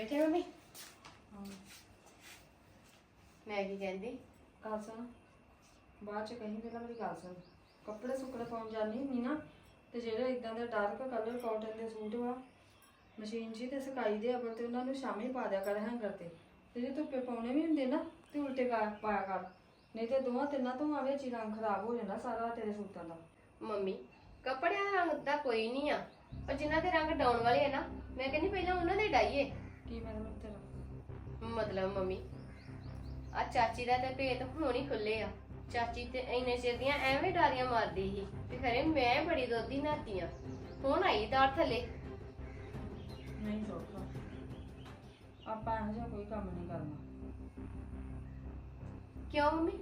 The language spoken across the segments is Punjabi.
ਬੈਠੇ ਮੰਮੀ? ਮੈਂ ਕੀ ਕਹਿੰਦੀ? ਗੱਲ ਸੁਣ। ਬਾਅਦ ਚ ਕਹੀਂ ਪਹਿਲਾਂ ਮੇਰੀ ਗੱਲ ਸੁਣ। ਕੱਪੜੇ ਸੁੱਕਣੇ ਪਾਉਣ ਜਾਣੀ ਹੁੰਦੀ ਨਾ ਤੇ ਜਿਹੜੇ ਇਦਾਂ ਦੇ ਡਾਰਕ ਕਲਰ ਕਾਟਨ ਦੇ ਸੂਟ ਵਾ ਮਸ਼ੀਨ 'ਚ ਹੀ ਤੇ ਸੁਕਾਈ ਦੇ ਅਬਲ ਤੇ ਉਹਨਾਂ ਨੂੰ ਸ਼ਾਮੀ ਪਾ ਦਿਆ ਕਰ ਹੈਂਗਰ ਤੇ ਤੇ ਜੇ ਧੁੱਪੇ ਪਾਉਣੇ ਵੀ ਹੁੰਦੇ ਨਾ ਤੇ ਉਲਟੇ ਪਾ ਪਾਇਆ ਕਰ। ਨਹੀਂ ਤੇ ਦੋਹਾਂ ਤਿੰਨਾਂ ਤੋਂ ਆਵੇ ਚ ਰੰਗ ਖਰਾਬ ਹੋ ਜਾਂਦਾ ਸਾਰਾ ਤੇਰੇ ਸੂਟਾਂ ਦਾ। ਮੰਮੀ ਕੱਪੜਿਆਂ ਦਾ ਰੰਗ ਤਾਂ ਕੋਈ ਨਹੀਂ ਆ ਪਰ ਜਿਨ੍ਹਾਂ ਦੇ ਰੰਗ ਡਾਉਣ ਵਾਲੇ ਆ ਨਾ ਮੈਂ ਕਹਿੰਦੀ ਪਹਿਲਾਂ ਉਹਨਾਂ ਦੇ ਡਾਈਏ ਮਤਲਬ ਮੰਮੀ। ਆ ਚਾਚੀ ਦਾ ਤੇ ਭੇਤ ਹੁਣ ਹੀ ਖੁੱਲੇ ਆ। ਚਾਚੀ ਤੇ ਇੰਨੇ ਚਿਰ ਦੀਆਂ ਐਵੇਂ ਡਾਰੀਆਂ ਮਾਰਦੀ ਸੀ ਵੀ ਖਰੇ ਮੈਂ ਬੜੀ ਦੋਦੀ ਨਾਤੀ ਆ। ਹੁਣ ਆਈ ਦਾਰ ਥੱਲੇ। ਨਹੀਂ ਸੌਖਾ। ਆਪਾਂ ਇਹੋ ਜਿਹਾ ਕੋਈ ਕੰਮ ਨਹੀਂ ਕਰਨਾ। ਕਿਉਂ ਮੰਮੀ?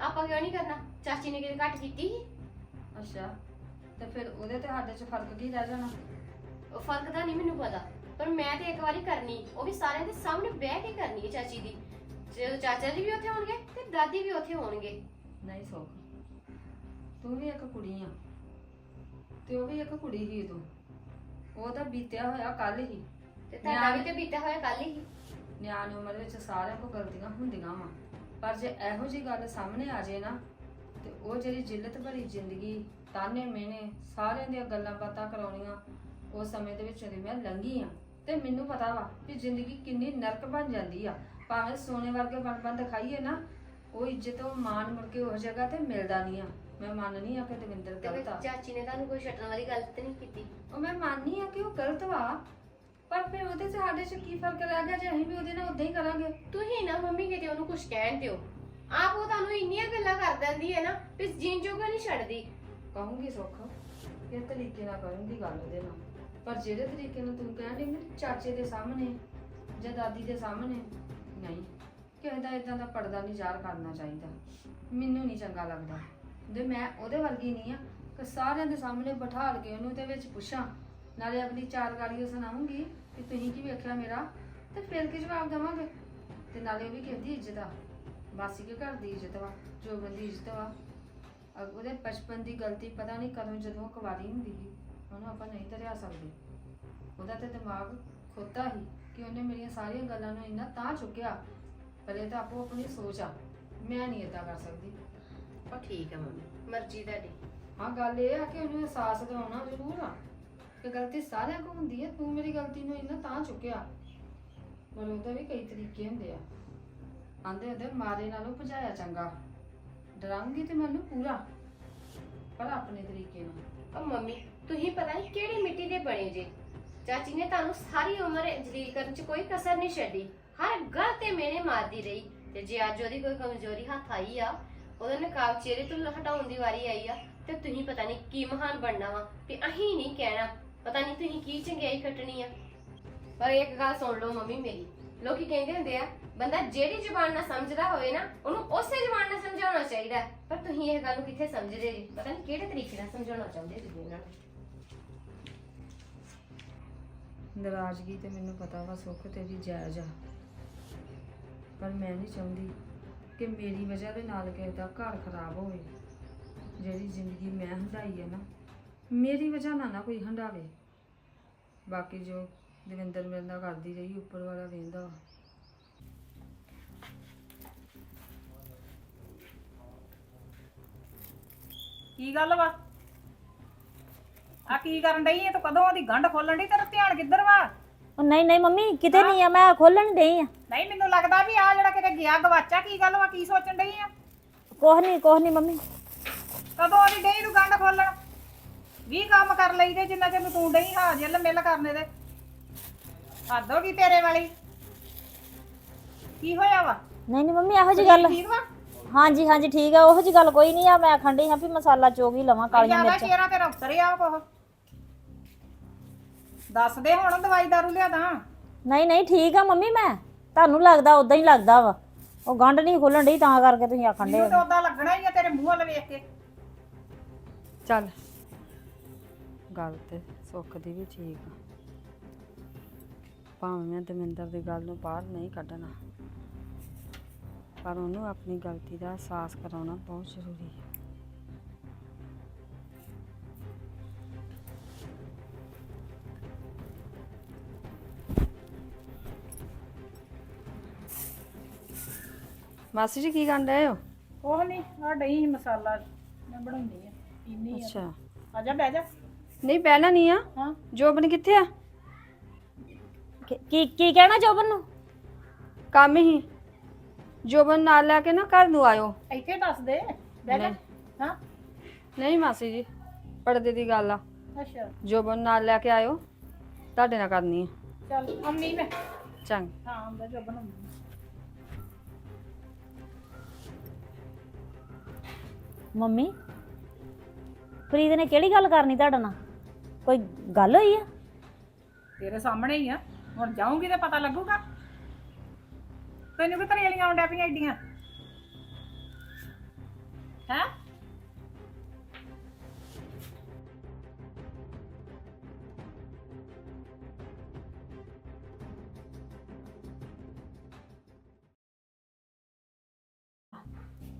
ਆਪਾਂ ਕਿਉਂ ਨਹੀਂ ਕਰਨਾ? ਚਾਚੀ ਨੇ ਕਿਤੇ ਘੱਟ ਕੀਤੀ ਸੀ? ਅੱਛਾ ਤੇ ਫਿਰ ਉਹਦੇ ਤੇ ਸਾਡੇ 'ਚ ਫ਼ਰਕ ਕੀ ਰਹਿ ਜਾਣਾ? ਉਹ ਫ਼ਰਕ ਦਾ ਨਹੀਂ ਮੈਨੂੰ ਪਤਾ। ਪਰ ਮੈਂ ਤੇ ਇੱਕ ਵਾਰੀ ਕਰਨੀ ਉਹ ਵੀ ਸਾਰਿਆਂ ਦੇ ਸਾਹਮਣੇ ਬਹਿ ਕੇ ਕਰਨੀ ਹੈ ਚਾਚੀ ਦੀ। ਜਦੋਂ ਚਾਚਾ ਜੀ ਵੀ ਉੱਥੇ ਹੋਣਗੇ ਤੇ ਦਾਦੀ ਵੀ ਉੱਥੇ ਹੋਣਗੇ। ਨਹੀਂ ਸੁੱਖ ਤੂੰ ਵੀ ਇੱਕ ਕੁੜੀ ਆ ਤੇ ਉਹ ਵੀ ਇੱਕ ਕੁੜੀ ਹੀ ਤੂੰ। ਉਹ ਤਾਂ ਬੀਤਿਆ ਹੋਇਆ ਕੱਲ ਹੀ। ਤੇ ਤੁਹਾਡਾ ਵੀ ਤੇ ਬੀਤਿਆ ਹੋਇਆ ਕੱਲ ਹੀ। ਨਿਆਣ ਉਮਰ ਵਿੱਚ ਸਾਰਿਆਂ ਕੋਲ ਗਲਤੀਆਂ ਹੁੰਦੀਆਂ ਵਾ। ਪਰ ਜੇ ਇਹੋ ਜੀ ਗੱਲ ਸਾਹਮਣੇ ਆ ਜੇ ਨਾ ਤੇ ਉਹ ਜਿਹੜੀ ਜਿੱਲਤ ਭਰੀ ਜ਼ਿੰਦਗੀ ਤਾਨੇ ਮੇਨੇ ਸਾਰਿਆਂ ਦੀਆਂ ਗੱਲਾਂ ਬਾਤਾਂ ਕਰਾਉਣੀਆਂ ਉਸ ਸਮੇਂ ਦੇ ਵਿੱਚ ਉਹਦੀ ਮੈਂ ਲੰਘੀ ਆ। ਤੇ ਮੈਨੂੰ ਪਤਾ ਵਾ ਕਿ ਜ਼ਿੰਦਗੀ ਕਿੰਨੀ ਨਰਕ ਬਣ ਜਾਂਦੀ ਆ। ਭਾਵੇਂ ਸੋਨੇ ਵਰਗੇ ਬਣ ਬਣ ਦਿਖਾਈਏ ਨਾ ਉਹ ਇੱਜ਼ਤ ਉਹ ਮਾਣ ਮੁੜ ਕੇ ਉਸ ਜਗ੍ਹਾ ਤੇ ਮਿਲਦਾ ਨਹੀਂ ਆ। ਮੈਂ ਮੰਨਨੀ ਆ ਕਿ ਦਵਿੰਦਰ ਤੇ ਫਿਰ ਗਲਤ ਆ। ਚਾਚੀ ਨੇ ਤੁਹਾਨੂੰ ਕੋਈ ਛੱਡਣ ਵਾਲੀ ਗੱਲ ਤੇ ਨਹੀਂ ਕੀਤੀ? ਉਹ ਮੈਂ ਮੰਨਨੀ ਆ ਕਿ ਉਹ ਗਲਤ ਵਾ ਪਰ ਫਿਰ ਉਹਦੇ 'ਚ ਸਾਡੇ 'ਚ ਕੀ ਫ਼ਰਕ ਰਹਿ ਗਿਆ ਜੇ ਅਸੀਂ ਵੀ ਉਹਦੇ ਨਾਲ ਉਦਾਂ ਹੀ ਕਰਾਂਗੇ? ਤੁਸੀਂ ਨਾ ਮੰਮੀ ਕਿਤੇ ਉਹਨੂੰ ਕੁਝ ਕਹਿਣ ਦਿਓ। ਆਪ ਉਹ ਤੁਹਾਨੂੰ ਇੰਨੀਆਂ ਗੱਲਾਂ ਕਰ ਦਿੰਦੀ ਹੈ ਨਾ ਵੀ ਜੀਣ ਜੋਗਾ ਨਹੀਂ ਛੱਡਦੀ। ਕਹੂੰਗੀ ਸੁੱਖ ਇਹ ਤਰੀਕੇ ਨਾਲ ਕਰੂੰਗੀ ਗੱਲ ਉਹਦੇ ਨਾਲ। ਪਰ ਜਿਹੜੇ ਤਰੀਕੇ ਨਾਲ ਤੂੰ ਕਹਿਣ ਡਈ ਮੇਰੇ ਚਾਚੇ ਦੇ ਸਾਹਮਣੇ ਜਾਂ ਦਾਦੀ ਦੇ ਸਾਹਮਣੇ, ਨਹੀਂ। ਕਿਸੇ ਦਾ ਇਦਾਂ ਦਾ ਪਰਦਾ ਨਹੀਂ ਜ਼ਾਹਰ ਕਰਨਾ ਚਾਹੀਦਾ। ਮੈਨੂੰ ਨਹੀਂ ਚੰਗਾ ਲੱਗਦਾ। ਤੇ ਮੈਂ ਉਹਦੇ ਵਰਗੀ ਨਹੀਂ ਆ ਕਿ ਸਾਰਿਆਂ ਦੇ ਸਾਹਮਣੇ ਬਿਠਾਲ ਕੇ ਉਹਨੂੰ ਤੇ ਵਿੱਚ ਪੁੱਛਾਂ। ਨਾਲੇ ਅਗਲੀ ਚਾਰ ਗਾਲੀਆਂ ਸੁਣਾਉਂਗੀ ਕਿ ਤੁਸੀਂ ਕੀ ਵੇਖਿਆ ਮੇਰਾ, ਤੇ ਫਿਰ ਕੀ ਜਵਾਬ ਦੇਵਾਂਗੇ? ਤੇ ਨਾਲੇ ਉਹ ਵੀ ਕਹਿੰਦੀ ਇੱਜ਼ਤ ਆ। ਬਾਸੀ ਕੇ ਘਰ ਦੀ ਇੱਜ਼ਤ ਵਾ, ਜੋ ਬੰਦੀ ਇੱਜ਼ਤ ਵਾ। ਉਹਦੇ ਬਚਪਨ ਦੀ ਗਲਤੀ ਪਤਾ ਨਹੀਂ ਕਦੋਂ ਜਦੋਂ ਉਹ ਕੁਵਾਰੀ ਹੁੰਦੀ ਸੀ। ਉਹਨੂੰ ਆਪਾਂ ਨਹੀਂ ਧਰਿਆ ਸਕਦੇ। ਉਹਦਾ ਤੇ ਦਿਮਾਗ ਖੋਤਾ ਹੀ ਕਿ ਉਹਨੇ ਮੇਰੀਆਂ ਸਾਰੀਆਂ ਗੱਲਾਂ ਨੂੰ ਇੰਨਾ ਤਾਂ ਚੁੱਕਿਆ। ਪਰ ਇਹ ਤਾਂ ਆਪੋ ਆਪਣੀ ਸੋਚ ਆ ਮੈਂ ਨਹੀਂ ਇਦਾਂ ਕਰ ਸਕਦੀ। ਉਹ ਠੀਕ ਹੈ ਮੰਮੀ ਮਰਜ਼ੀ ਤੁਹਾਡੀ। ਹਾਂ ਗੱਲ ਇਹ ਆ ਕਿ ਉਹਨੂੰ ਅਹਿਸਾਸ ਦਿਵਾਉਣਾ ਜ਼ਰੂਰ ਆ ਕਿ ਗਲਤੀ ਸਾਰਿਆਂ ਕੋਲ ਹੁੰਦੀ ਹੈ ਤੂੰ ਮੇਰੀ ਗਲਤੀ ਨੂੰ ਇੰਨਾ ਤਾਂ ਚੁੱਕਿਆ। ਪਰ ਉਹਦੇ ਵੀ ਕਈ ਤਰੀਕੇ ਹੁੰਦੇ ਆ। ਆਂਦੇ ਹੁੰਦੇ ਮਾਰੇ ਨਾਲੋਂ ਭਜਾਇਆ ਚੰਗਾ। ਡਰਾਂਗੀ ਤੇ ਮੈਨੂੰ ਪੂਰਾ ਪਰ ਆਪਣੇ ਤਰੀਕੇ ਨਾਲ। ਉਹ ਮੰਮੀ ਤੁਸੀਂ ਪਤਾ ਨਹੀਂ ਕਿਹੜੀ ਮਿੱਟੀ ਦੇ ਬਣੇ ਜੇ। ਚਾਚੀ ਨੇ ਤੁਹਾਨੂੰ ਸਾਰੀ ਉਮਰ ਜਲੀਲ ਕਰਨ ਚ ਕੋਈ ਕਸਰ ਨਹੀਂ ਛੱਡੀ। ਹਰ ਗੱਲ ਤੇ ਮੇਰੇ ਮਾਰਦੀ ਰਹੀ। ਤੇ ਜੇ ਅੱਜ ਉਹਦੀ ਕੋਈ ਕਮਜ਼ੋਰੀ ਹੱਥ ਆਈ ਆ, ਉਹਦੇ ਨਕਾਬ ਚਿਹਰੇ ਤੋਂ ਹਟਾਉਣ ਦੀ ਵਾਰੀ ਆਈ ਆ, ਤੇ ਤੁਸੀਂ ਪਤਾ ਨਹੀਂ ਕੀ ਮਹਾਨ ਬਣਨਾ ਵਾ ਵੀ ਅਹੀਂ ਨਹੀਂ ਕਹਿਣਾ। ਪਤਾ ਨਹੀਂ ਤੁਸੀਂ ਕੀ ਚੰਗਿਆਈ ਖੱਟਣੀ ਆ। ਪਰ ਇੱਕ ਗੱਲ ਸੁਣ ਲਓ ਮੰਮੀ ਮੇਰੀ। ਲੋਕੀ ਕਹਿੰਦੇ ਹੁੰਦੇ ਆ, ਬੰਦਾ ਜਿਹੜੀ ਜ਼ੁਬਾਨ ਨਾਲ ਸਮਝਦਾ ਹੋਵੇ ਨਾ, ਉਹਨੂੰ ਉਸੇ ਜ਼ੁਬਾਨ ਨਾਲ ਸਮਝਾਉਣਾ ਚਾਹੀਦਾ। ਹੈ। ਪਰ ਤੁਸੀਂ ਇਹ ਗੱਲ ਨੂੰ ਕਿੱਥੇ ਸਮਝਦੇ ਜੀ? ਪਤਾ ਨਹੀਂ ਕਿਹੜੇ ਤਰੀਕੇ ਨਾਲ ਸਮਝਾਉਣਾ ਚਾਹੁੰਦੇ ਜੀ ਇਹਨਾਂ ਨੂੰ? ਨਾਰਾਜ਼ਗੀ ਤੇ ਮੈਨੂੰ ਪਤਾ ਵਾ ਸੁੱਖ ਤੇਰੀ ਜਾਇਜ਼ ਆ। ਪਰ ਮੈਂ ਨਹੀਂ ਚਾਹੁੰਦੀ ਕਿ ਮੇਰੀ ਵਜ੍ਹਾ ਦੇ ਨਾਲ ਕਿਸੇ ਦਾ ਘਰ ਖਰਾਬ ਹੋਵੇ। ਜਿਹੜੀ ਜ਼ਿੰਦਗੀ ਮੈਂ ਹੰਡਾਈ ਹੈ ਨਾ, ਮੇਰੀ ਵਜ੍ਹਾ ਨਾਲ ਨਾ ਕੋਈ ਹੰਡਾਵੇ ਬਾਕੀ ਜੋ ਦਵਿੰਦਰ ਮੇਰੇ ਨਾਲ ਕਰਦੀ ਰਹੀ, ਉੱਪਰ ਵਾਲਾ ਵੇਂਦਾ ਵਾ। ਕੀ ਗੱਲ ਵਾ? ਆ ਕੀ ਕਰਨ ਡਈ ਐ ਤੂੰ ਕਦੋਂ ਉਹਦੀ ਗੰਢ ਖੋਲਣ ਡਈ? ਤੇਰਾ ਧਿਆਨ ਕਿੱਧਰ ਵਾ? ਉਹ ਨਹੀਂ ਨਹੀਂ ਮੰਮੀ ਕਿਤੇ ਨਹੀਂ ਆ ਮੈਂ ਖੋਲਣ ਡਈ ਆ। ਨਹੀਂ ਮੈਨੂੰ ਲੱਗਦਾ ਵੀ ਆ ਜਿਹੜਾ ਕਿਤੇ ਗਿਆ ਗਵਾਚਾ ਕੀ ਗੱਲ ਵਾ? ਕੀ ਸੋਚਣ ਡਈ ਆ? ਕੁਛ ਨਹੀਂ ਕੁਛ ਨਹੀਂ ਮੰਮੀ। ਕਦੋਂ ਉਹਦੀ ਡਈ ਤੂੰ ਗੰਢ ਖੋਲਣ? ਵੀ ਕੰਮ ਕਰ ਲਈਦੇ ਜਿੰਨਾ ਚਿਰ ਤੂੰ ਡਈ ਹਾਂ ਜਿੱਲ ਮਿਲ ਕਰਨੇ ਦੇ। ਹੱਦ ਹੋ ਗਈ ਤੇਰੇ ਵਾਲੀ। ਕੀ ਹੋਇਆ ਵਾ? ਨਹੀਂ ਨਹੀਂ ਮੰਮੀ ਇਹੋ ਜੀ ਗੱਲ ਠੀਕ ਵਾ? ਹਾਂਜੀ ਹਾਂਜੀ ਠੀਕ ਆ ਉਹੋ ਜੀ ਗੱਲ ਕੋਈ ਨਹੀਂ ਆ ਮੈਂ ਖੰਡੀ ਹਾਂ ਵੀ ਮਸਾਲਾ ਚੋਗ ਹੀ ਲਵਾਂ ਕਾਲੀਆਂ ਜ਼ਿਆਦਾ ਮਿਰਚਾਂ। ਸ਼ੇਰਾਂ ਤੇ ਉਤਰੇ ਆ ਕੋਹ ਦੱਸ ਦੇ ਹੁਣ ਦਵਾਈ ਦਾਰੂ ਲਿਆਦਾ? ਨਹੀਂ ਨਹੀਂ ਠੀਕ ਆ ਮੰਮੀ ਮੈਂ। ਤੁਹਾਨੂੰ ਲੱਗਦਾ ਉਦਾਂ ਹੀ ਲੱਗਦਾ ਵਾ। ਉਹ ਗੰਢ ਨਹੀਂ ਖੋਲਣ ਡਈ ਤਾਂ ਕਰਕੇ ਤੁਸੀਂ ਆਖਣ ਡੇ ਮੈਨੂੰ ਤਾਂ ਉਦਾਂ ਲੱਗਣਾ ਹੀ ਆ ਤੇਰੇ ਮੂੰਹ ਵੱਲ ਵੇਖ ਕੇ। ਚੱਲ। ਗੱਲ ਤੇ ਸੁੱਖ ਦੀ ਵੀ ਠੀਕ ਆ। ਭਾਵੇਂ ਮੈਂ ਦਵਿੰਦਰ ਦੀ ਗੱਲ ਨੂੰ ਬਾਹਰ ਨਹੀਂ ਕੱਢਣਾ। ਪਰ ਉਹਨੂੰ ਆਪਣੀ ਗਲਤੀ ਦਾ ਅਹਿਸਾਸ ਕਰਾਉਣਾ ਬਹੁਤ ਜ਼ਰੂਰੀ ਹੈ ਮਾਸੀ ਜੀ ਕੀ ਕਰਨ ਰਹੇ ਹੋ? ਉਹ ਨਹੀਂ ਆ ਡਈ ਮਸਾਲਾ ਮੈਂ ਬਣਾਉਂਦੀ ਆ ਪੀਨੀ ਆ। ਅੱਛਾ। ਆ ਜਾ ਬਹਿ ਜਾ। ਨਹੀਂ ਪਹਿਲਾਂ ਨਹੀਂ ਆ। ਹਾਂ। ਜੋਬਨ ਕਿੱਥੇ ਆ? ਕੀ- ਕੀ ਕੀ ਕਹਿਣਾ ਜੋਬਨ ਨੂੰ? ਕੰਮ ਹੀ। ਜੋਬਨ ਨਾਲ ਲੈ ਕੇ ਨਾ ਘਰ ਨੂੰ ਆਇਓ। ਇੱਥੇ ਦੱਸ ਦੇ ਬਹਿ ਜਾ। ਹਾਂ। ਨਹੀਂ ਮਾਸੀ ਜੀ ਪਰਦੇ ਦੀ ਗੱਲ ਆ। ਅੱਛਾ। ਜੋਬਨ ਨਾਲ ਲੈ ਕੇ ਆਇਓ ਤੁਹਾਡੇ ਨਾਲ ਕਰਨੀ ਆ। ਚੱਲ ਅੰਮੀ ਮੈਂ। ਚੰਗ। ਹਾਂ ਅੰਦਰ ਜੋ ਬਣਾਉਂਦੀ ਮੰਮੀ ਪ੍ਰੀਤ ਨੇ ਕਿਹੜੀ ਗੱਲ ਕਰਨੀ ਤੁਹਾਡੇ ਨਾਲ? ਕੋਈ ਗੱਲ ਹੋਈ ਆ? ਤੇਰੇ ਸਾਹਮਣੇ ਹੀ ਆ। ਹੁਣ ਜਾਊਂਗੀ ਤੇ ਪਤਾ ਲੱਗੂਗਾ। ਤੈਨੂੰ ਕਿ ਤਰੇਲੀਆਂ ਆਉਂਦਾ ਪਈਆਂ ਏਡੀਆਂ? ਹੈ?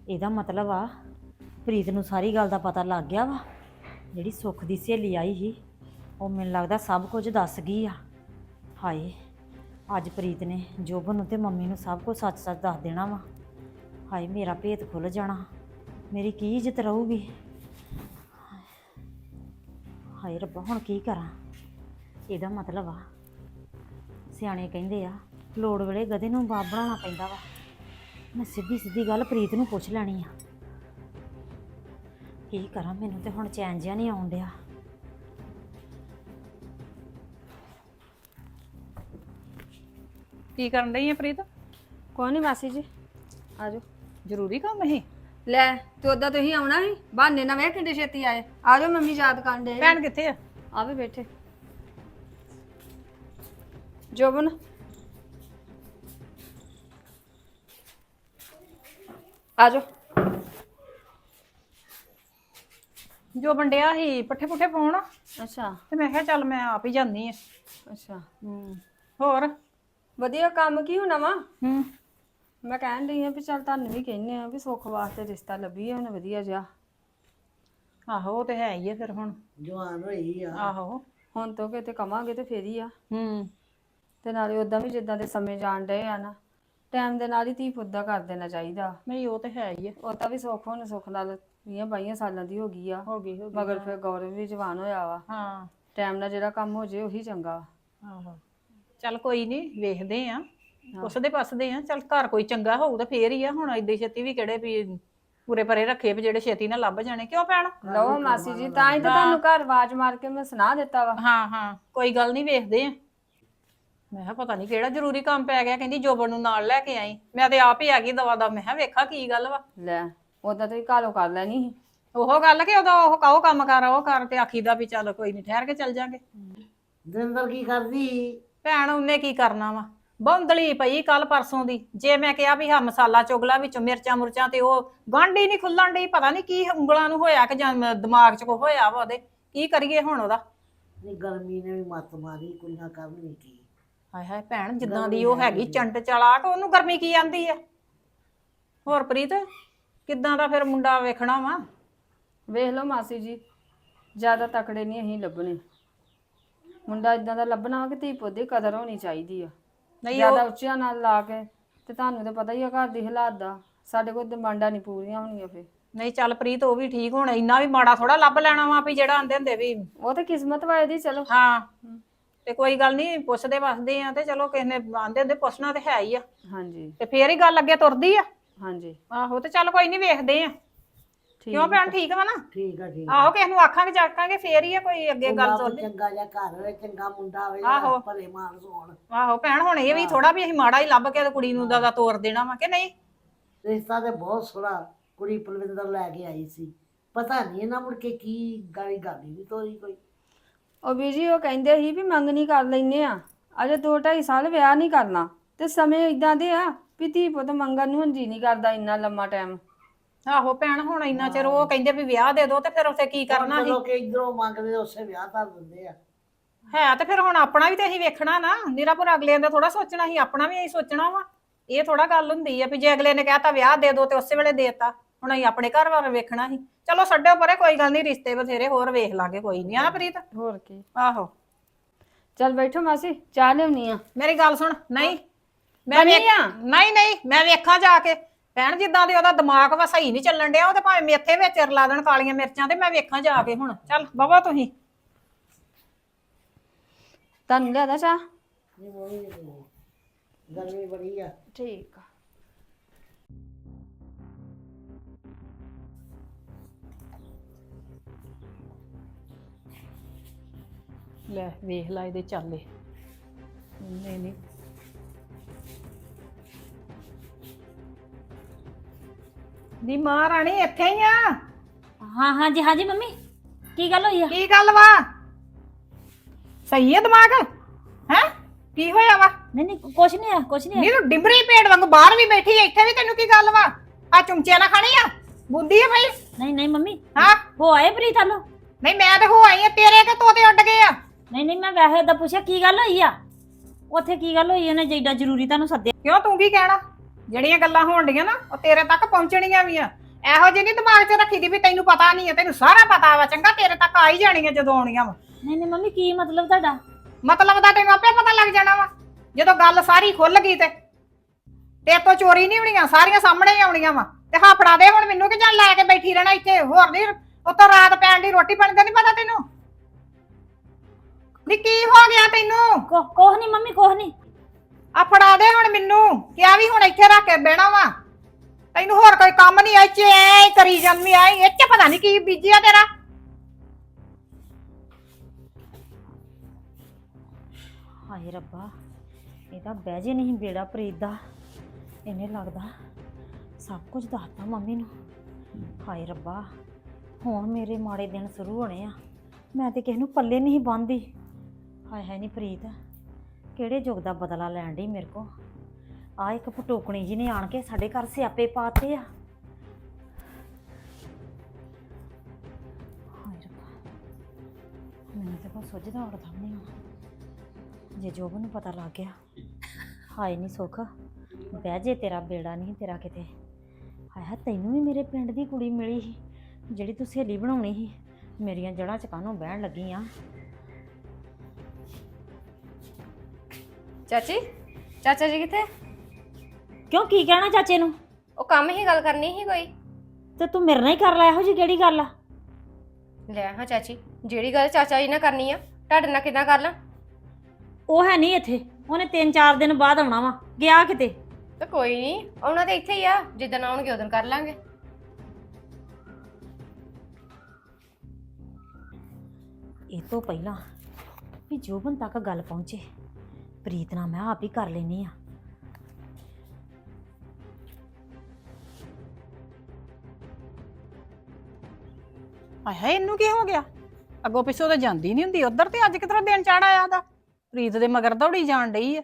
ਇਹਦਾ ਮਤਲਬ ਆ ਪ੍ਰੀਤ ਨੂੰ ਸਾਰੀ ਗੱਲ ਦਾ ਪਤਾ ਲੱਗ ਗਿਆ ਵਾ। ਜਿਹੜੀ ਸੁੱਖ ਦੀ ਸਹੇਲੀ ਆਈ ਸੀ, ਉਹ ਮੈਨੂੰ ਲੱਗਦਾ ਸਭ ਕੁਝ ਦੱਸ ਗਈ ਆ। ਹਾਏ, ਅੱਜ ਪ੍ਰੀਤ ਨੇ ਜੋਬਨ ਨੂੰ ਤੇ ਮੰਮੀ ਨੂੰ ਸਭ ਕੁਝ ਸੱਚ-ਸੱਚ ਦੱਸ ਦੇਣਾ ਵਾ। ਹਾਏ, ਮੇਰਾ ਭੇਤ ਖੁੱਲ ਜਾਣਾ। ਮੇਰੀ ਕੀ ਇੱਜ਼ਤ ਰਹੂਗੀ? ਹਾਏ, ਰੱਬਾ, ਹੁਣ ਕੀ ਕਰਾਂ? ਇਹਦਾ ਮਤਲਬ ਆ, ਸਿਆਣੇ ਕਹਿੰਦੇ ਆ, ਲੋੜ ਵੇਲੇ ਗਧੇ ਨੂੰ ਬਾਪ ਬਣਾਉਣਾ ਪੈਂਦਾ ਵਾ। ਮੈਂ ਸਿੱਧੀ ਸਿੱਧੀ ਗੱਲ ਪ੍ਰੀਤ ਨੂੰ ਪੁੱਛ ਲੈਣੀ ਆ। ਕੀ ਕਰਾਂ? ਮੈਨੂੰ ਤੇ ਹੁਣ ਚੈਨ ਜਿਹਾ ਨਹੀਂ ਆਉਣ ਡਿਆ। ਕੀ ਕਰਨ ਰਹੀ ਹੈ ਪ੍ਰੀਤ? ਕੋਈ ਨਹੀਂ ਮਾਸੀ ਜੀ। ਆਜੋ। ਜ਼ਰੂਰੀ ਕੰਮ ਇਹ? ਲੈ ਤੇ ਉਦਾਂ ਤੁਸੀਂ ਆਉਣਾ ਸੀ। ਬਹਾਨੇ ਨਾਲ ਵੇਖ ਕਿੰਨੇ ਛੇਤੀ ਆਏ। ਆਜੋ ਮੰਮੀ ਯਾਦ ਕਰਨ ਦੇ ਭੈਣ ਕਿੱਥੇ ਆ? ਆਵੇ ਬੈਠੇ। ਜੋਬਨ। ਆਜੋ। ਜੋ ਵੰਡਿਆ ਸੀ ਪੱਠੇ ਪੁੱਠੇ ਪਾਉਣ। ਅੱਛਾ। ਤੇ ਮੈਂ ਕਿਹਾ ਚੱਲ ਮੈਂ ਆਪ ਹੀ ਜਾਂਦੀ ਆ। ਅੱਛਾ ਹੋਰ? ਵਧੀਆ ਕੰਮ ਕੀ ਹੋਣਾ ਵਾ? ਹੂੰ। ਮੈਂ ਕਹਿਣ ਡਈ ਆ ਵੀ ਚੱਲ ਤੁਹਾਨੂੰ ਵੀ ਕਹਿੰਨੇ ਆ ਵੀ ਸੁੱਖ ਵਾਸਤੇ ਰਿਸ਼ਤਾ ਲੱਭੀ ਆ ਹੁਣ ਵਧੀਆ ਜਿਹਾ। ਆਹੋ ਉਹ ਤੇ ਹੈ ਹੀ ਆ ਫਿਰ ਹੁਣ। ਜਵਾਨ ਹੋਈ ਆ। ਆਹੋ। ਹੁਣ ਤੋਂ ਕਿਤੇ ਕਵਾਂਗੇ ਤੇ ਫੇਰ ਹੀ ਆ। ਹੂੰ। ਤੇ ਨਾਲੇ ਉਦਾਂ ਵੀ ਜਿੱਦਾਂ ਦੇ ਸਮੇਂ ਜਾਣ ਡਏ ਆ ਨਾ। ਟਾਈਮ ਦੇ ਨਾਲ ਹੀ ਧੀ ਪੁੱਤ ਕਰ ਦੇਣਾ ਚਾਹੀਦਾ। ਨਹੀਂ ਉਹ ਤੇ ਹੈ ਹੀ ਆ। ਉਹ ਤਾਂ ਵੀ ਸੁੱਖ ਹੁਣ ਸੁੱਖ ਨਾਲ 20 22 ਸਾਲਾਂ ਦੀ ਹੋ ਗਈ ਆ। ਹੋ ਗਈ ਹੋ ਗਈ ਮਗਰ ਫਿਰ ਗੌਰਵ ਵੀ ਜਵਾਨ ਹੋਇਆ ਵਾ। ਹਾਂ। ਟਾਈਮ ਨਾਲ ਜਿਹੜਾ ਕੰਮ ਹੋ ਜੇ ਉਹੀ ਚੰਗਾ ਆਹੋ। ਚੱਲ ਕੋਈ ਨਹੀਂ ਵੇਖਦੇ ਆ। ਉਸਦੇ ਪਾਸਦੇ ਆ। ਚੱਲ ਘਰ ਕੋਈ ਚੰਗਾ ਹੋਊ ਤਾਂ ਫੇਰ ਹੀ ਆ। ਹੁਣ ਏਡੀ ਛੇਤੀ ਵੀ ਕਿਹੜੇ ਵੀ ਪੂਰੇ ਪਰੇ ਰੱਖੇ ਵੀ ਜਿਹੜੇ ਛੇਤੀ ਨਾਲ ਲੱਭ ਜਾਣੇ। ਕਿਉਂ ਭੈਣ? ਲਓ ਮਾਸੀ ਜੀ ਤਾਂ ਹੀ ਤਾਂ ਤੁਹਾਨੂੰ ਘਰ ਆਵਾਜ਼ ਮਾਰ ਕੇ ਮੈਂ ਸੁਣਾ ਦਿੱਤਾ ਵਾ। ਹਾਂ ਹਾਂ। ਕੋਈ ਗੱਲ ਨਹੀਂ ਵੇਖਦੇ ਆ। ਮੈਂ ਕਿਹਾ ਪਤਾ ਨਹੀਂ ਕਿਹੜਾ ਜ਼ਰੂਰੀ ਕੰਮ ਪੈ ਗਿਆ ਕਹਿੰਦੀ ਜੋਬਨ ਨੂੰ ਨਾਲ ਲੈ ਕੇ ਆਈ। ਮੈਂ ਤੇ ਆਪ ਹੀ ਆ ਗਈ ਦਵਾ ਦਾ ਮੈਂ ਕਿਹਾ ਵੇਖਾ ਕੀ ਗੱਲ ਵਾ। ਲੈ ਉਦਾਂ ਤੁਸੀਂ ਘਾਲੋ ਕਰ ਲੈਣੀ ਸੀ। ਉਹ ਗੱਲ ਕਿ ਉਹਦਾ ਉਹ ਕਾਹੋ ਕੰਮ ਕਰ ਉਹ ਕਰ ਤੇ ਆਖੀਦਾ ਵੀ ਚੱਲ ਕੋਈ ਨਹੀਂ ਠਹਿਰ ਕੇ ਚੱਲ ਜਾਾਂਗੇ। ਦਿੰਦਰ ਕੀ ਕਰਦੀ? ਭੈਣ ਉਹਨੇ ਕੀ ਕਰਨਾ ਵਾ? ਬੌਂਦਲੀ ਪਈ ਕੱਲ ਪਰਸੋਂ ਦੀ। ਜੇ ਮੈਂ ਕਿਹਾ ਵੀ ਹਾਂ ਮਸਾਲਾ ਚੁਗਲਾ ਵਿੱਚ ਮਿਰਚਾਂ ਮੁਰਚਾਂ ਤੇ ਉਹ ਗਾਂਢੀ ਨਹੀਂ ਖੁੱਲਣ ਡਈ ਪਤਾ ਨਹੀਂ ਕੀ ਉਂਗਲਾਂ ਨੂੰ ਹੋਇਆ ਕਿ ਜਾਂ ਦਿਮਾਗ 'ਚ ਕੋ ਹੋਇਆ ਵਾ ਉਹਦੇ। ਕੀ ਕਰੀਏ ਹੁਣ ਉਹਦਾ? ਨਹੀਂ ਗਰਮੀ ਨੇ ਵੀ ਮੱਤ ਮਾਰੀ ਕੁੜੀਆਂ ਕਰਨ ਕੀ ਹਾਏ ਹਾਏ ਭੈਣ ਜਿੱਦਾਂ ਦੀ ਉਹ ਹੈਗੀ ਚੰਟ ਚਲਾਕ ਉਹਨੂੰ ਗਰਮੀ ਕੀ ਆਂਦੀ ਆ? ਹੋਰ ਪ੍ਰੀਤ ਕਿੱਦਾਂ ਦਾ ਫਿਰ ਮੁੰਡਾ ਵੇਖਣਾ ਵਾ? ਵੇਖ ਲਓ ਮਾਸੀ ਜੀ ਜ਼ਿਆਦਾ ਤਕੜੇ ਨਹੀਂ ਅਸੀਂ ਲੱਭਣੇ। ਮੁੰਡਾ ਇਦਾਂ ਦਾ ਲੱਭਣਾ ਕਿ ਧੀ ਪੁੱਤ ਦੀ ਕਦਰ ਹੋਣੀ ਚਾਹੀਦੀ ਆ। ਨਹੀਂ ਜ਼ਿਆਦਾ ਉੱਚਿਆਂ ਨਾਲ ਲਾ ਕੇ ਤੇ ਤੁਹਾਨੂੰ ਤਾਂ ਪਤਾ ਹੀ ਆ ਘਰ ਦੀ ਹਾਲਾਤ ਦਾ ਸਾਡੇ ਕੋਲ ਡਿਮਾਂਡਾਂ ਨਹੀਂ ਪੂਰੀਆਂ ਹੋਣਗੀਆਂ ਫੇ ਨਹੀਂ ਚੱਲ ਪ੍ਰੀਤ ਉਹ ਵੀ ਠੀਕ ਹੁਣ ਇੰਨਾ ਵੀ ਮਾੜਾ ਥੋੜਾ ਲੱਭ ਲੈਣਾ ਵਾ ਵੀ ਜਿਹੜਾ ਆਂਦੇ ਹੁੰਦੇ ਵੀ ਉਹ ਤੇ ਕਿਸਮਤ ਵਾ ਇਹਦੀ ਚਲੋ। ਹਾਂ। ਤੇ ਕੋਈ ਗੱਲ ਨਹੀਂ ਪੁੱਛਦੇ ਵਸਦੇ ਆ ਤੇ ਚਲੋ ਕਿਸੇ ਨੇ ਆਂਦੇ ਹੁੰਦੇ ਪੁੱਛਣਾ ਤੇ ਹੈ ਹੀ ਆ। ਹਾਂਜੀ। ਤੇ ਫੇਰ ਹੀ ਗੱਲ ਅੱਗੇ ਤੁਰਦੀ ਆ। ਹਾਂਜੀ। ਆਹੋ ਤੇ ਚੱਲ ਕੋਈ ਨਹੀਂ ਵੇਖਦੇ ਆ। ਠੀਕ ਕਿਉਂ ਭੈਣ ਠੀਕ ਵਾ ਨਾ? ਠੀਕ ਆ ਠੀਕ ਆਹੋ ਕਿਸੇ ਨੂੰ ਆਖਾਂਗੇ ਜਾਕਾਂਗੇ ਫੇਰ ਹੀ ਆ ਕੋਈ ਅੱਗੇ ਗੱਲ ਤੁਰਦੀ। ਚੰਗਾ ਜਿਹਾ ਘਰ ਹੋਵੇ ਚੰਗਾ ਮੁੰਡਾ ਹੋਵੇ ਆਹੋ। ਭਲੇ ਮਾਨਸ ਹੋਣ। ਆਹੋ ਭੈਣ ਹੁਣ ਇਹ ਵੀ ਥੋੜਾ ਵੀ ਅਸੀਂ ਮਾੜਾ ਹੀ ਲੱਭ ਕੇ ਤੇ ਕੁੜੀ ਨੂੰ ਦਾਦਾ ਤੋਰ ਦੇਣਾ ਵਾ ਕਿ ਨਹੀਂ? ਰਿਸ਼ਤਾ ਤੇ ਬਹੁਤ ਸੋਹਣਾ ਕੁੜੀ ਪਲਵਿੰਦਰ ਲੈ ਕੇ ਆਈ ਸੀ। ਪਤਾ ਨਹੀਂ ਇਹਨਾਂ ਮੁੜ ਕੇ ਕੀ ਗਾਲੀ ਗਾਲੀ ਨਹੀਂ ਤੋਰੀ ਕੋਈ। ਉਹ ਵੀ ਜੀ ਉਹ ਕਹਿੰਦੇ ਸੀ ਵੀ ਮੰਗਣੀ ਕਰ ਲੈਨੇ ਆ। ਅਜੇ 2 2.5 ਸਾਲ ਵਿਆਹ ਨਹੀਂ ਕਰਨਾ ਤੇ ਸਮੇਂ ਇਦਾਂ ਦੇ ਆ ਵੀ ਧੀ ਪੁੱਤ ਮੰਗਣ ਨੂੰ ਹੁਣ ਜੀ ਨਹੀਂ ਕਰਦਾ ਇੰਨਾ ਲੰਮਾ ਟਾਈਮ ਆਹੋ ਭੈਣ ਹੁਣ ਇੰਨਾ ਚਿਰ ਉਹ ਕਹਿੰਦੇ ਵੀ ਵਿਆਹ ਦੇ ਦੋ ਤੇ ਫਿਰ ਉੱਥੇ ਕੀ ਕਰਨਾ ਸੀ? ਲੋਕ ਇਧਰੋਂ ਮੰਗਦੇ ਉਸੇ ਵਿਆਹ ਕਰ ਦਿੰਦੇ ਆ। ਹੈ ਤੇ ਫਿਰ ਹੁਣ ਆਪਣਾ ਵੀ ਤੇ ਅਸੀਂ ਵੇਖਣਾ ਨਾ। ਨਿਰਾਪੁਰ ਅਗਲੇ ਦਾ ਥੋੜਾ ਸੋਚਣਾ ਸੀ ਆਪਣਾ ਵੀ ਅਸੀਂ ਸੋਚਣਾ ਵਾ। ਇਹ ਥੋੜਾ ਗੱਲ ਹੁੰਦੀ ਆ ਵੀ ਜੇ ਅਗਲੇ ਨੇ ਕਹਿਤਾ ਵਿਆਹ ਦੇ ਦੋ ਤੇ ਉਸੇ ਵੇਲੇ ਦੇਤਾ। ਹੁਣ ਅਸੀਂ ਆਪਣੇ ਘਰ ਬਾਰੇ ਵੇਖਣਾ ਸੀ। ਚਲੋ ਛੱਡੋ ਪਰੇ ਕੋਈ ਗੱਲ ਨਹੀਂ ਰਿਸ਼ਤੇ ਬਥੇਰੇ ਹੋਰ ਵੇਖ ਲਾਂਗੇ ਕੋਈ ਨਹੀਂ। ਆ ਨਾ ਪ੍ਰੀਤ। ਹੋਰ ਕੀ? ਆਹੋ। ਚੱਲ ਬੈਠੋ ਮਾਸੀ ਚਾਹ ਲਿਆਉਣੀ ਆ। ਮੇਰੀ ਗੱਲ ਸੁਣ ਨਹੀਂ। ਮੈਂ ਬਣੀ ਵੇਖ ਆ? ਨਹੀਂ ਨਹੀਂ ਮੈਂ ਵੇਖਾਂ ਜਾ ਕੇ। ਭੈਣ ਜਿੱਦਾਂ ਦੇ ਉਹਦਾ ਦਿਮਾਗ ਵਾ ਸਹੀ ਨਹੀਂ ਚੱਲਣ ਡਿਆ ਉਹ ਤੇ ਭਾਵੇਂ ਮੇਥੇ ਵਿੱਚ ਰਲਾ ਦੇਣ ਕਾਲੀਆਂ ਮਿਰਚਾਂ ਤੇ ਮੈਂ ਵੇਖਾਂ ਜਾ ਕੇ ਹੁਣ। ਚੱਲ ਬਵਾ ਤੁਸੀਂ। ਤੁਹਾਨੂੰ ਲਿਆਦਾ ਚਾਹ। ਗਰਮੀ ਬੜੀ ਆ। ਠੀਕ ਆ। ਲੈ ਵੇਖ ਲੈ ਇਹਦੇ ਚਾਲੇ। ਨਹੀਂ ਨਹੀਂ। ਦੀ ਮਾਂ ਰਾਣੀ ਇੱਥੇ ਹੀ ਆ। ਹਾਂ ਹਾਂ ਜੀ ਹਾਂ ਜੀ ਮੰਮੀ। ਕੀ ਗੱਲ ਹੋਈ ਆ? ਕੀ ਗੱਲ ਵਾ? ਸਹੀ ਹੈ ਦਿਮਾਗ? ਹੈ? ਕੀ ਹੋਇਆ ਵਾ? ਨਹੀਂ ਨਹੀਂ ਕੁਛ ਨਹੀਂ ਆ ਕੁਛ ਨਹੀਂ ਆ। ਨੀ ਤੂੰ ਡਿੰਬਰੀ ਪੇੜ ਵਾਂਗੂ ਬਾਹਰ ਵੀ ਬੈਠੀ ਐ ਇੱਥੇ ਵੀ ਤੈਨੂੰ ਕੀ ਗੱਲ ਵਾ? ਆ ਚੁੰਚੇ ਨਾ ਖਾਣੀ ਆ? ਬੁੰਦੀ ਆ ਬਈ? ਨਹੀਂ ਨਹੀਂ ਮੰਮੀ। ਹਾਂ? ਹੋ ਆਏ ਪ੍ਰੀਤ ਹਲੋ? ਨਹੀਂ ਮੈਂ ਤੇ ਹੋ ਆਈ ਆ ਤੇਰੇ ਕਿ ਤੋਤੇ ਉੱਡ ਗਏ ਆ? ਨਹੀਂ ਨਹੀਂ ਮੈਂ ਵੈਸੇ ਏਦਾਂ ਪੁੱਛਿਆ ਕੀ ਗੱਲ ਹੋਈ ਆ? ਉੱਥੇ ਕੀ ਗੱਲ ਹੋਈ? ਉਹਨੇ ਜਿੱਡਾ ਜ਼ਰੂਰੀ ਤੁਹਾਨੂੰ ਸੱਦਿਆ। ਕਿਉਂ ਤੂੰ ਕੀ ਕਹਿਣਾ? ਜਿਹੜੀਆਂ ਗੱਲਾਂ ਹੋਣ ਡੀਆਂ ਨਾ ਉਹ ਤੇਰੇ ਤੱਕ ਪਹੁੰਚਣੀਆਂ ਵੀ ਆ। ਇਹੋ ਜਿਹੀ ਨਹੀਂ ਦਿਮਾਗ 'ਚ ਰੱਖੀ ਦੀ ਵੀ ਤੈਨੂੰ ਪਤਾ ਨਹੀਂ ਆ ਤੈਨੂੰ ਸਾਰਾ ਪਤਾ ਵਾ ਚੰਗਾ ਤੇਰੇ ਤੱਕ ਆ ਹੀ ਜਾਣੀਆਂ ਜਦੋਂ ਆਉਣੀਆਂ ਵਾ। ਨਹੀਂ ਨਹੀਂ ਮੰਮੀ ਕੀ ਮਤਲਬ ਤੁਹਾਡਾ? ਮਤਲਬ ਦਾ ਤੈਨੂੰ ਆਪੇ ਪਤਾ ਲੱਗ ਜਾਣਾ ਵਾ ਜਦੋਂ ਗੱਲ ਸਾਰੀ ਖੁੱਲ ਗਈ ਤੇ। ਤੇ ਤੋਂ ਚੋਰੀ ਨਹੀਂ ਹੋਣੀਆਂ ਸਾਰੀਆਂ ਸਾਹਮਣੇ ਹੀ ਆਉਣੀਆਂ ਵਾ। ਤੇ ਹਾਂ ਫੜਾ ਦੇ ਹੁਣ ਮੈਨੂੰ ਕਿ ਜਾਂ ਲੈ ਕੇ ਬੈਠੀ ਰਹਿਣਾ ਇੱਥੇ ਹੋਰ ਨਹੀਂ ਉੱਤੋਂ ਰਾਤ ਪੈਣ ਦੀ ਰੋਟੀ ਪਾਣੀ ਦਾ ਨਹੀਂ ਪਤਾ ਤੈਨੂੰ? ਨੀ ਕੀ ਹੋ ਗਿਆ ਤੈਨੂੰ? ਕੋ ਕੋਹ ਨਹੀਂ ਮੰਮੀ ਕੋਹ ਨਹੀਂ ਆ ਫੜਾ ਦੇ ਹੁਣ ਮੈਨੂੰ। ਕਿਆ ਵੀ ਹੁਣ ਇੱਥੇ ਰੱਖ ਕੇ ਬਹਿਣਾ ਵਾ। ਤੈਨੂੰ ਹੋਰ ਕੋਈ ਕੰਮ ਨਹੀਂ ਐ ਚ ਐ ਕਰੀ ਜਾਂਦੀ ਐ। ਇਹ ਚ ਪਤਾ ਨਹੀਂ ਕੀ ਬੀਜਿਆ ਤੇਰਾ। ਹਾਏ ਰੱਬਾ ਇਹਦਾ ਬਹਿ ਜੇ ਨਹੀਂ ਬੇੜਾ ਪ੍ਰੀਤ ਦਾ। ਇਹਨੇ ਲੱਗਦਾ ਸਭ ਕੁਝ ਦੱਸਤਾ ਮੰਮੀ ਨੂੰ। ਹਾਏ ਰੱਬਾ ਹੁਣ ਮੇਰੇ ਮਾੜੇ ਦਿਨ ਸ਼ੁਰੂ ਹੋਣੇ ਆ। ਮੈਂ ਤੇ ਕਿਸੇ ਨੂੰ ਪੱਲੇ ਨਹੀਂ ਬੰਦੀ ਹਾਏ ਹਾਏ ਨਹੀਂ ਪ੍ਰੀਤ, ਕਿਹੜੇ ਯੁੱਗ ਦਾ ਬਦਲਾ ਲੈਣ ਡਈ ਮੇਰੇ ਕੋ ਆ ਇੱਕ ਫਟੋਕਣੀ ਜੀ ਨੇ ਆਣ ਕੇ ਸਾਡੇ ਘਰ ਸਿਆਪੇ ਪਾਤੇ ਆ। ਹਾਏ ਰੱਬਾ, ਮੈਨੂੰ ਤੇ ਕੋਈ ਸੁੱਝਦਾ ਉੜਦਾ ਵੀ ਨਹੀਂ ਆ ਜੇ ਜੋਬਨ ਨੂੰ ਪਤਾ ਲੱਗ ਗਿਆ, ਹਾਏ ਨਹੀਂ ਸੁੱਖ, ਬਹਿ ਜੇ ਤੇਰਾ ਬੇੜਾ ਨਹੀਂ ਤੇਰਾ ਕਿਤੇ। ਹਾਏ ਹਾਏ, ਤੈਨੂੰ ਵੀ ਮੇਰੇ ਪਿੰਡ ਦੀ ਕੁੜੀ ਮਿਲੀ ਸੀ, ਜਿਹੜੀ ਤੂੰ ਸਹੇਲੀ ਬਣਾਉਣੀ ਸੀ। ਮੇਰੀਆਂ ਜੜ੍ਹਾਂ 'ਚ ਕਾਹਨੂੰ ਬਹਿਣ ਲੱਗੀ ਆ? ਚਾਚੀ ਚਾਚਾ ਜੀ ਕਿੱਥੇ? ਕਿਉਂ ਕੀ ਕਹਿਣਾ ਚਾਚੇ ਨੂੰ? ਉਹ ਕੰਮ ਹੀ ਗੱਲ ਕਰਨੀ ਸੀ ਕੋਈ। ਤੇ ਤੂੰ ਮੇਰੇ ਨਾਲ ਹੀ ਕਰ ਲੈ ਇਹੋ ਜੀ ਕਿਹੜੀ ਗੱਲ ਆ? ਲੈ ਹਾਂ ਚਾਚੀ ਜਿਹੜੀ ਗੱਲ ਚਾਚਾ ਜੀ ਨਾਲ ਕਰਨੀ ਆ ਤੁਹਾਡੇ ਨਾਲ ਕਿਦਾਂ ਕਰ ਲਾਂ? ਉਹ ਹੈ ਨਹੀਂ ਇੱਥੇ ਉਹਨੇ 3-4 ਦਿਨ ਬਾਅਦ ਆਉਣਾ ਵਾ ਗਿਆ ਕਿਤੇ? ਤੇ ਕੋਈ ਨਹੀਂ ਉਹਨਾਂ ਦੇ ਇੱਥੇ ਹੀ ਆ ਜਿੱਦਣ ਆਉਣਗੇ ਉਦੋਂ ਕਰ ਲਾਂਗੇ। ਇਹ ਤੋਂ ਪਹਿਲਾਂ ਵੀ ਜੋਬਨ ਤੱਕ ਗੱਲ ਪਹੁੰਚੇ। ਪ੍ਰੀਤ ਨਾਲ ਮੈਂ ਆਪ ਹੀ ਕਰ ਲੈਣੀ ਆ ਹਾਏ ਹਾਏ ਇਹਨੂੰ ਕੀ ਹੋ ਗਿਆ? ਅੱਗੋਂ ਪਿੱਛੋਂ ਤਾਂ ਜਾਂਦੀ ਨਹੀਂ ਹੁੰਦੀ ਉਧਰ ਤੇ ਅੱਜ ਕਿਧਰੋਂ ਦਿਨ ਚੜ ਆਇਆ ਦਾ ਪ੍ਰੀਤ ਦੇ ਮਗਰ ਦੌੜੀ ਜਾਣ ਡਈ ਆ।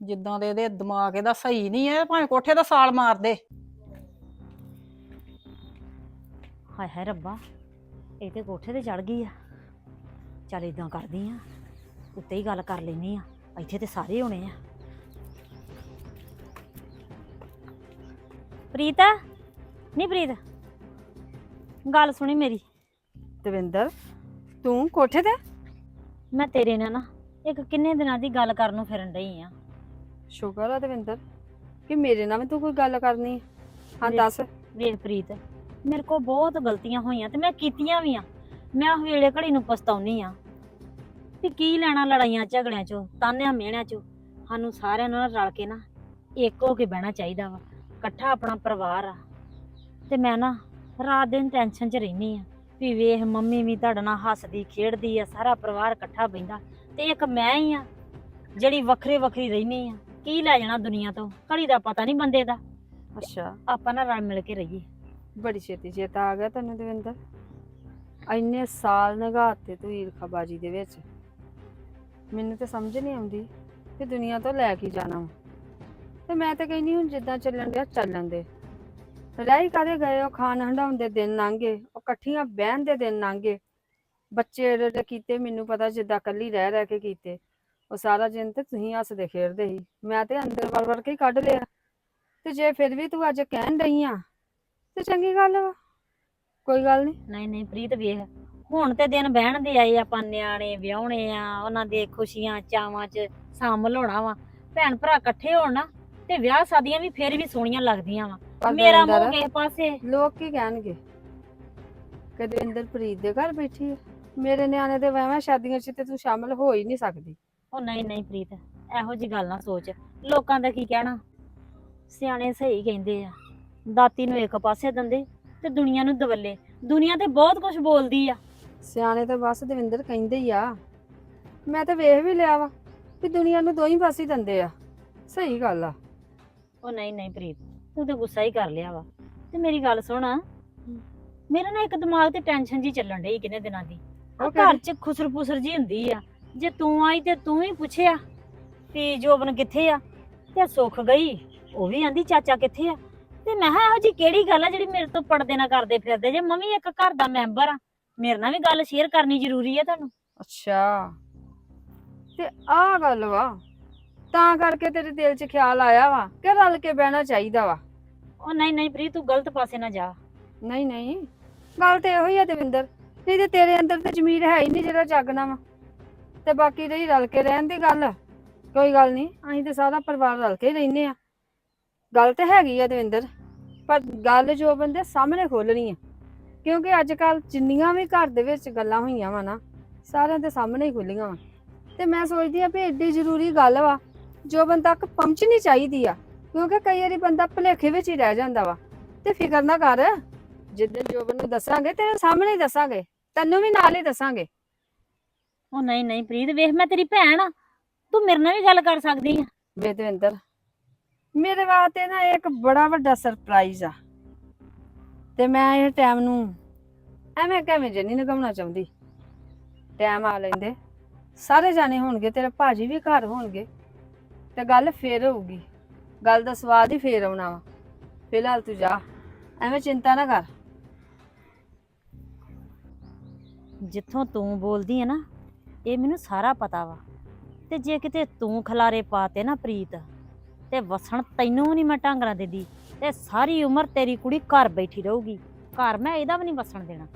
ਜਿੱਦਾਂ ਦੇ ਇਹਦੇ ਦਿਮਾਗ ਇਹਦਾ ਸਹੀ ਨਹੀਂ ਹੈ ਭਾਵੇਂ ਕੋਠੇ ਦਾ ਸਾਲ ਮਾਰ ਦੇ। ਹਾਏ ਹਾਏ ਰੱਬਾ ਇਹ ਤੇ ਕੋਠੇ ਤੇ ਚੜ ਗਈ ਆ। ਚੱਲ ਇਦਾਂ ਕਰਦੀ ਆ ਉੱਤੇ ਹੀ ਗੱਲ ਕਰ ਲੈਣੀ ਆ। ਇੱਥੇ ਤੇ ਸਾਰੇ ਹੋਣੇ ਆ। ਪ੍ਰੀਤ? ਨਹੀਂ ਪ੍ਰੀਤ। ਗੱਲ ਸੁਣੀ ਮੇਰੀ। ਦਵਿੰਦਰ ਤੂੰ ਕੋਠੇ ਤੇ? ਮੈਂ ਤੇਰੇ ਨਾਲ ਨਾ ਇੱਕ ਕਿੰਨੇ ਦਿਨਾਂ ਦੀ ਗੱਲ ਕਰਨ ਨੂੰ ਫਿਰਨ ਡਈ ਆ। ਸ਼ੁਕਰ ਆ ਦਵਿੰਦਰ ਕਿ ਮੇਰੇ ਨਾਲ ਵੀ ਤੂੰ ਕੋਈ ਗੱਲ ਕਰਨੀ ਹੈ। ਦੱਸ। ਵੇਖ ਪ੍ਰੀਤ ਮੇਰੇ ਕੋਲ ਬਹੁਤ ਗਲਤੀਆਂ ਹੋਈਆਂ ਤੇ ਮੈਂ ਕੀਤੀਆਂ ਵੀ ਆ। ਮੈਂ ਉਹ ਵੇਲੇ ਘੜੀ ਨੂੰ ਪਛਤਾਉਣੀ ਆ। ਵੀ ਕੀ ਲੈਣਾ ਲੜਾਈਆਂ ਝਗੜਿਆਂ ਚੋਂ ਤਾਨਿਆਂ ਮਿਹਣਿਆਂ ਚੋਂ? ਸਾਨੂੰ ਸਾਰਿਆਂ ਨਾਲ ਰਲ ਕੇ ਨਾ ਇੱਕ ਹੋ ਕੇ ਬਹਿਣਾ ਚਾਹੀਦਾ ਵਾ। ਇਕੱਠਾ ਆਪਣਾ ਪਰਿਵਾਰ ਆ। ਤੇ ਮੈਂ ਨਾ ਰਾਤ ਦਿਨ ਟੈਨਸ਼ਨ 'ਚ ਰਹਿਨੀ ਆ ਵੀ ਵੇਖ ਮੰਮੀ ਵੀ ਤੁਹਾਡੇ ਨਾਲ ਹੱਸਦੀ ਖੇਡਦੀ ਆ ਸਾਰਾ ਪਰਿਵਾਰ ਇਕੱਠਾ ਬਹਿੰਦਾ। ਤੇ ਇੱਕ ਮੈਂ ਹੀ ਆ ਜਿਹੜੀ ਵੱਖਰੇ ਵੱਖਰੀ ਰਹਿਨੀ ਆ। ਕੀ ਲੈ ਜਾਣਾ ਦੁਨੀਆ ਤੋਂ? ਘੜੀ ਦਾ ਪਤਾ ਨਹੀਂ ਬੰਦੇ ਦਾ। ਅੱਛਾ। ਆਪਾਂ ਨਾ ਰਲ ਮਿਲ ਕੇ ਰਹੀਏ। ਬੜੀ ਛੇਤੀ ਚੇਤਾ ਆ ਗਿਆ ਤੈਨੂੰ ਦਵਿੰਦਰ। ਇੰਨੇ ਸਾਲ ਨਗਾਤੇ ਤੂੰ ਈਰਖਾਬਾਜੀ ਦੇ ਵਿੱਚ। ਮੈਨੂੰ ਤੇ ਸਮਝ ਨਹੀਂ ਆਉਂਦੀ ਕਿ ਦੁਨੀਆ ਤੋਂ ਲੈ ਕੇ ਜਾਣਾ ਵਾ। ਤੇ ਮੈਂ ਤਾਂ ਕਹਿੰਦੀ ਹੁਣ ਜਿੱਦਾਂ ਚੱਲਣ ਡਿਆ, ਚੱਲਣ ਦੇ। ਰਹਿ ਕਾਦੇ ਗਏ ਉਹ ਖਾਣ ਹੰਡਾਉਣ ਦੇ ਦਿਨ ਲੰਘੇ, ਉਹ ਇਕੱਠੀਆਂ ਬਹਿਣ ਦੇ ਦਿਨ ਲੰਘੇ। ਬੱਚੇ ਏਡੇ ਏਡੇ ਕੀਤੇ, ਮੈਨੂੰ ਪਤਾ ਜਿੱਦਾਂ ਕੱਲੀ ਰਹਿ ਰਹਿ ਕੇ ਕੀਤੇ। ਉਹ ਸਾਰਾ ਦਿਨ ਤੇ ਤੁਸੀਂ ਹੱਸਦੇ ਖੇਡਦੇ ਸੀ। ਮੈਂ ਤੇ ਅੰਦਰ ਵੜ ਵੜ ਕੇ ਹੀ ਕੱਢ ਲਿਆ। ਤੇ ਜੇ ਫਿਰ ਵੀ ਤੂੰ ਅੱਜ ਕਹਿਣ ਡਈ ਆ, ਤੇ ਚੰਗੀ ਗੱਲ ਵਾ। ਕੋਈ ਗੱਲ ਨਹੀਂ ਨਹੀਂ ਨਹੀਂ, ਪ੍ਰੀਤ ਵੇਖ ਹੁਣ ਤੇ ਦਿਨ ਬਹਿਣ ਦੇ ਆਏ ਆਪਾਂ ਨਿਆਣੇ ਵਿਆਹੁਣੇ ਆ ਉਹਨਾਂ ਦੇ ਖੁਸ਼ੀਆਂ ਚਾਵਾਂ 'ਚ ਸ਼ਾਮਲ ਹੋਣਾ ਵਾ। ਭੈਣ ਭਰਾ ਇਕੱਠੇ ਹੋਣ ਨਾ ਤੇ ਵਿਆਹ ਸ਼ਾਦੀਆਂ ਵੀ ਫੇਰ ਵੀ ਸੋਹਣੀਆਂ ਲੱਗਦੀਆਂ ਵਾ। ਮੇਰਾ ਮੂੰਹ ਕਿਸੇ ਪਾਸੇ। ਲੋਕ ਕੀ ਕਹਿਣਗੇ? ਕਿ ਦਵਿੰਦਰ ਪ੍ਰੀਤ ਦੇ ਘਰ ਬੈਠੀ ਹੈ ਮੇਰੇ ਨਿਆਣੇ ਦੇ ਵਿਆਹਾਂ ਸ਼ਾਦੀਆਂ 'ਚ ਤੇ ਤੂੰ ਸ਼ਾਮਲ ਹੋ ਹੀ ਨਹੀਂ ਸਕਦੀ। ਉਹ ਨਹੀਂ ਨਹੀਂ ਪ੍ਰੀਤ ਇਹੋ ਜੀ ਗੱਲ ਨਾ ਸੋਚ। ਲੋਕਾਂ ਦਾ ਕੀ ਕਹਿਣਾ? ਸਿਆਣੇ ਸਹੀ ਕਹਿੰਦੇ ਆ। ਦਾਤੀ ਨੂੰ ਇੱਕ ਪਾਸੇ ਦੰਦੇ ਤੇ ਦੁਨੀਆ ਨੂੰ ਦਵੱਲੇ। ਦੁਨੀਆ ਤੇ ਬਹੁਤ ਕੁਝ ਬੋਲਦੀ ਆ। ਸਿਆਣੇ ਤਾਂ ਬਸ ਦਵਿੰਦਰ ਕਹਿੰਦੇ ਹੀ ਆ। ਮੈਂ ਤਾਂ ਵੇਖ ਵੀ ਲਿਆ ਵਾ ਵੀ ਦੁਨੀਆ ਨੂੰ ਦੋ ਹੀ ਪਾਸੇ ਦਿੰਦੇ ਆ। ਸਹੀ ਗੱਲ ਆ। ਉਹ ਨਹੀਂ ਨਹੀਂ ਪ੍ਰੀਤ ਤੂੰ ਤੇ ਗੁੱਸਾ ਹੀ ਕਰ ਲਿਆ ਵਾ। ਤੇ ਮੇਰੀ ਗੱਲ ਸੁਣ। ਮੇਰੇ ਨਾਲ ਇੱਕ ਦਿਮਾਗ ਤੇ ਟੈਨਸ਼ਨ ਜੀ ਚੱਲਣ ਡਈ ਕਿੰਨੇ ਦਿਨਾਂ ਦੀ। ਘਰ 'ਚ ਖੁਸਰ ਫੁਸਰ ਜੀ ਹੁੰਦੀ ਆ। ਜੇ ਤੂੰ ਆਈ ਤੇ ਤੂੰ ਹੀ ਪੁੱਛਿਆ ਵੀ ਜੋਬਨ ਕਿੱਥੇ ਆ? ਤੇ ਸੁੱਖ ਗਈ ਉਹ ਵੀ ਆਂਦੀ ਚਾਚਾ ਕਿੱਥੇ ਆ? ਤੇ ਮੈਂ ਕਿਹਾ ਇਹੋ ਜੀ ਕਿਹੜੀ ਗੱਲ ਆ ਜਿਹੜੀ ਮੇਰੇ ਤੋਂ ਪੜਦੇ ਨਾ ਕਰਦੇ ਫਿਰਦੇ? ਜੇ ਮੰਮੀ ਇੱਕ ਘਰ ਦਾ ਮੈਂਬਰ ਆ ਮੇਰੇ ਨਾਲ ਵੀ ਗੱਲ ਸ਼ੇਅਰ ਕਰਨੀ ਜ਼ਰੂਰੀ ਆ ਤੁਹਾਨੂੰ। ਅੱਛਾ। ਤੇ ਆਹ ਗੱਲ ਵਾ ਤਾਂ ਕਰਕੇ ਤੇਰੇ ਦਿਲ 'ਚ ਖਿਆਲ ਆਇਆ ਵਾ ਕਿ ਰਲ ਕੇ ਬਹਿਣਾ ਚਾਹੀਦਾ ਵਾ। ਉਹ ਨਹੀਂ ਨਹੀਂ ਪ੍ਰੀਤ ਤੂੰ ਗਲਤ ਪਾਸੇ ਨਾ ਜਾ। ਨਹੀਂ ਨਹੀਂ ਗੱਲ ਤੇ ਇਹੋ ਹੀ ਆ ਦਵਿੰਦਰ ਨਹੀਂ ਤੇ ਤੇਰੇ ਅੰਦਰ ਤੇ ਜ਼ਮੀਰ ਹੈ ਹੀ ਨਹੀਂ ਜਿਹੜਾ ਜਾਗਣਾ ਵਾ। ਤੇ ਬਾਕੀ ਰਹੀ ਰਲ ਕੇ ਰਹਿਣ ਦੀ ਗੱਲ ਕੋਈ ਗੱਲ ਨਹੀਂ ਅਸੀਂ ਤੇ ਸਾਰਾ ਪਰਿਵਾਰ ਰਲ ਕੇ ਹੀ ਰਹਿੰਦੇ ਆ। ਗੱਲ ਤੇ ਹੈਗੀ ਆ ਦਵਿੰਦਰ ਪਰ ਗੱਲ ਜੋ ਬੰਦੇ ਸਾਹਮਣੇ ਖੋਲਣੀ ਆ। ਕਿਉਂਕਿ ਅੱਜ ਕੱਲ ਜਿੰਨੀਆਂ ਵੀ ਘਰ ਦੇ ਵਿੱਚ ਗੱਲਾਂ ਹੋਈਆਂ ਵਾ ਨਾ ਸਾਰਿਆਂ ਦੇ ਸਾਹਮਣੇ ਹੀ ਖੁੱਲੀਆਂ ਵਾ। ਤੇ ਮੈਂ ਸੋਚਦੀ ਆ ਵੀ ਏਡੀ ਜ਼ਰੂਰੀ ਗੱਲ ਵਾ ਜੋ ਬੰਦਾ ਤੱਕ ਪਹੁੰਚਣੀ ਚਾਹੀਦੀ ਆ ਕਿਉਂਕਿ ਕਈ ਵਾਰੀ ਬੰਦਾ ਭੁਲੇਖੇ ਵਿੱਚ ਹੀ ਰਹਿ ਜਾਂਦਾ ਵਾ। ਤੇ ਫਿਕਰ ਨਾ ਕਰ ਜਿੱਦਣ ਜੋਬਨ ਨੂੰ ਦੱਸਾਂਗੇ ਤੇਰੇ ਸਾਹਮਣੇ ਹੀ ਦੱਸਾਂਗੇ ਤੈਨੂੰ ਵੀ ਨਾਲ ਹੀ ਦੱਸਾਂਗੇ। ਉਹ ਨਹੀਂ ਨਹੀਂ ਪ੍ਰੀਤ ਵੇਖ ਮੈਂ ਤੇਰੀ ਭੈਣ ਆ ਤੂੰ ਮੇਰੇ ਨਾਲ ਵੀ ਗੱਲ ਕਰ ਸਕਦੀ ਆ। ਬੇਦਵਿੰਦਰ ਮੇਰੇ ਵਾਸਤੇ ਨਾ ਇੱਕ ਬੜਾ ਵੱਡਾ ਸਰਪ੍ਰਾਈਜ਼ ਆ। ਤੇ ਮੈਂ ਇਹ ਟਾਈਮ ਨੂੰ। ਐਵੇਂ ਕਿਵੇਂ ਜੇ ਨਹੀਂ ਚਾਹੁੰਦੀ। ਟਾਈਮ ਆ ਲੈਂਦੇ। ਸਾਰੇ ਜਾਣੇ ਹੋਣਗੇ, ਤੇਰੇ ਭਾਜੀ ਵੀ ਘਰ ਹੋਣਗੇ। ਤੇ ਗੱਲ ਫੇਰ ਹੋਊਗੀ। ਗੱਲ ਦਾ ਸਵਾਦ ਹੀ ਫੇਰ ਆਉਣਾ ਵਾ। ਫਿਲਹਾਲ ਤੂੰ ਜਾ। ਐਵੇਂ ਚਿੰਤਾ ਨਾ ਕਰ। ਜਿੱਥੋਂ ਤੂੰ ਬੋਲਦੀ ਹੈ ਨਾ, ਇਹ ਮੈਨੂੰ ਸਾਰਾ ਪਤਾ ਵਾ। ਤੇ ਜੇ ਕਿਤੇ ਤੂੰ ਖਲਾਰੇ ਪਾਤੇ ਨਾ ਪ੍ਰੀਤ, ਤੇ ਵਸਣ ਤੈਨੂੰ ਨਹੀਂ ਮੈਂ ਢੰਗ ਦੇਦੀ। ਤੇ ਸਾਰੀ ਉਮਰ ਤੇਰੀ ਕੁੜੀ ਘਰ ਬੈਠੀ ਰਹੂਗੀ। ਘਰ ਮੈਂ ਇਹਦਾ ਵੀ ਨਹੀਂ ਵਸਣ ਦੇਣਾ।